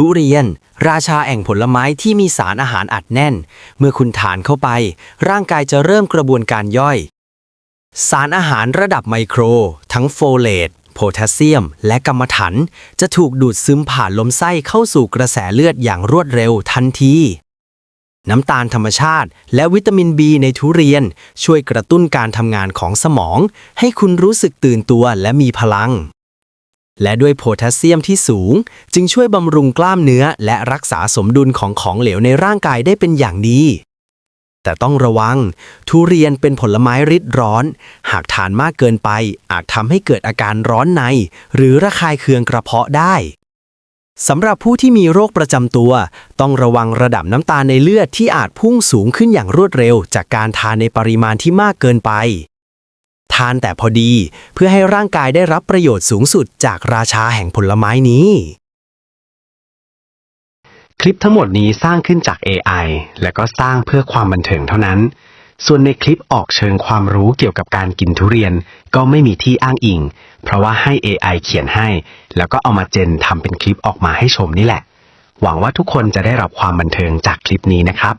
ทุเรียน ราชาแห่งผลไม้ที่มีสารอาหารอัดแน่น เมื่อคุณทานเข้าไป ร่างกายจะเริ่มกระบวนการย่อย สารอาหารระดับไมโคร ทั้งโฟเลตโพแทสเซียม และกัมมันถัน จะถูกดูดซึมผ่านลมไส้เข้าสู่กระแสเลือดอย่างรวดเร็วทันทีน้ำตาลธรรมชาติ และวิตามิน B ในทุเรียน ช่วยกระตุ้นการทำงานของสมอง ให้คุณรู้สึกตื่นตัวและมีพลัง และด้วยโพแทสเซียมที่สูง จึงช่วยบำรุงกล้ามเนื้อ และรักษาสมดุลของของเหลวในร่างกายได้เป็นอย่างดี แต่ต้องระวัง ทุเรียนเป็นผลไม้ริดร้อน หากทานมากเกินไป อาจทำให้เกิดอาการร้อนใน หรือระคายเคืองกระเพาะได้สำหรับผู้ที่มีโรคประจำตัว ต้องระวังระดับน้ำตาลในเลือดที่อาจพุ่งสูงขึ้นอย่างรวดเร็ว จากการทานในปริมาณที่มากเกินไป ทานแต่พอดี เพื่อให้ร่างกายได้รับประโยชน์สูงสุดจากราชาแห่งผลไม้นี้ คลิปทั้งหมดนี้สร้างขึ้นจาก AI และก็สร้างเพื่อความบันเทิงเท่านั้น ส่วนในคลิปออกเชิงความรู้เกี่ยวกับการกินทุเรียน ก็ไม่มีที่อ้างอิง เพราะว่าให้ AI เขียนให้ แล้วก็เอามาเจนทำเป็นคลิปออกมาให้ชมนี่แหละ หวังว่าทุกคนจะได้รับความบันเทิงจากคลิปนี้นะครับ